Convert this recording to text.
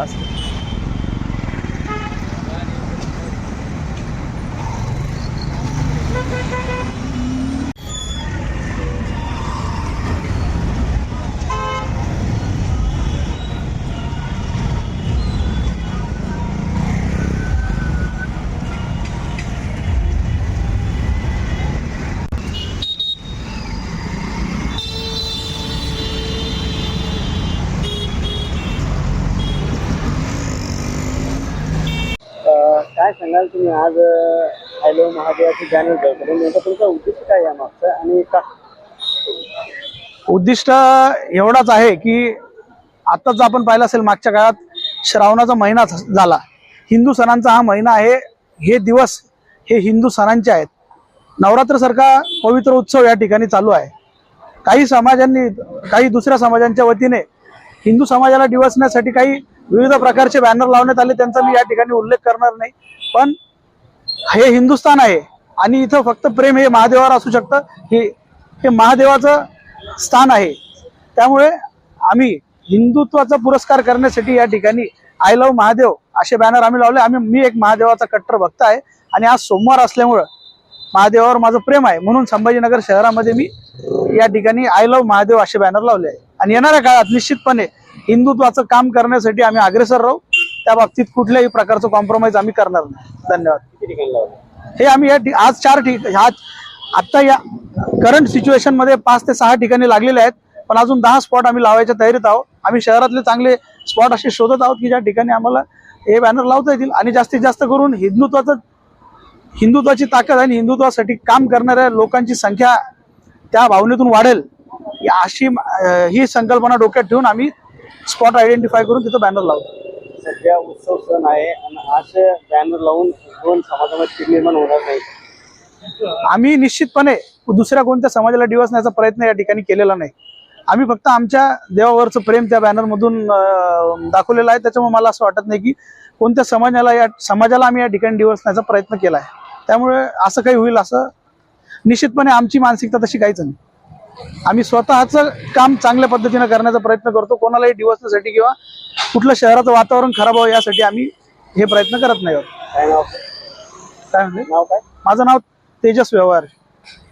বাস काय सांगाल तुम्ही? आज हॅलो महादेवाची जाणीव करतो नेमकं तुमचा उद्देश काय या मागचा? आणि का? उद्दिष्ट एवढाच आहे की आताच आपण पाहिलं असेल मागच्या काळात श्रावणाचा महिना झाला. हिंदू सणांचा हा महिना आहे. हे दिवस हे हिंदू सणांचे आहेत. नवरात्रसारखा पवित्र उत्सव या ठिकाणी चालू आहे. काही समाजांनी काही दुसऱ्या समाजांच्या वतीने हिंदू समाजाला डिवसण्यासाठी काही विविध प्रकारचे बॅनर लावण्यात आले त्यांचा मी या ठिकाणी उल्लेख करणार नाही. पण हे हिंदुस्थान आहे आणि इथं फक्त प्रेम हे महादेवावर असू शकतं. हे हे महादेवाचं स्थान आहे. त्यामुळे आम्ही हिंदुत्वाचा पुरस्कार करण्यासाठी या ठिकाणी आय लव्ह महादेव असे बॅनर आम्ही लावले. आम्ही मी एक महादेवाचा कट्टर भक्त आहे आणि आज सोमवार असल्यामुळं महादेवावर माझं प्रेम आहे. म्हणून संभाजीनगर शहरामध्ये मी या ठिकाणी आय लव्ह महादेव असे बॅनर लावले आहे. आणि येणाऱ्या काळात निश्चितपणे हिंदुत्वाचं काम करण्यासाठी आम्ही अग्रेसर राहू. त्या बाबतीत कुठल्याही प्रकारचं कॉम्प्रोमाइज आम्ही करणार नाही. धन्यवाद. ठिकाणी हे आम्ही या आज चार ठिक आज आत्ता या करंट सिच्युएशनमध्ये पाच ते सहा ठिकाणी लागलेले आहेत. पण अजून दहा स्पॉट आम्ही लावायच्या तयारीत आहोत. आम्ही शहरातले चांगले स्पॉट असे शोधत आहोत की ज्या ठिकाणी आम्हाला हे बॅनर लावता येतील. आणि जास्तीत जास्त करून हिंदुत्वाचं हिंदुत्वाची ताकद आणि हिंदुत्वासाठी काम करणाऱ्या लोकांची संख्या त्या भावनेतून वाढेल. या अशी ही संकल्पना डोक्यात ठेवून आम्ही स्पॉट आयडेंटिफाय करून तिथं बॅनर लावतो. सध्या उत्सव सण आहे आणि असे बॅनर लावून दोन समाजामध्ये निर्माण होणार नाही. आम्ही निश्चितपणे दुसऱ्या कोणत्या समाजाला डिवसण्याचा प्रयत्न या ठिकाणी केलेला नाही. आम्ही फक्त आमच्या देवावरचं प्रेम त्या बॅनरमधून दाखवलेलं आहे. त्याच्यामुळे मला असं वाटत नाही की कोणत्या समाजाला या समाजाला आम्ही या ठिकाणी डिवसण्याचा प्रयत्न केला आहे त्यामुळे असं काही होईल असं निश्चितपणे आमची मानसिकता तशी काहीच नाही. आम्ही स्वतःचं काम चांगल्या पद्धतीनं करण्याचा प्रयत्न करतो. कोणालाही डिवसण्यासाठी किंवा कुठलं शहराचं वातावरण खराब व्हावं यासाठी आम्ही हे प्रयत्न करत नाही आहोत. काय नाव काय? माझं नाव तेजस व्यवहार.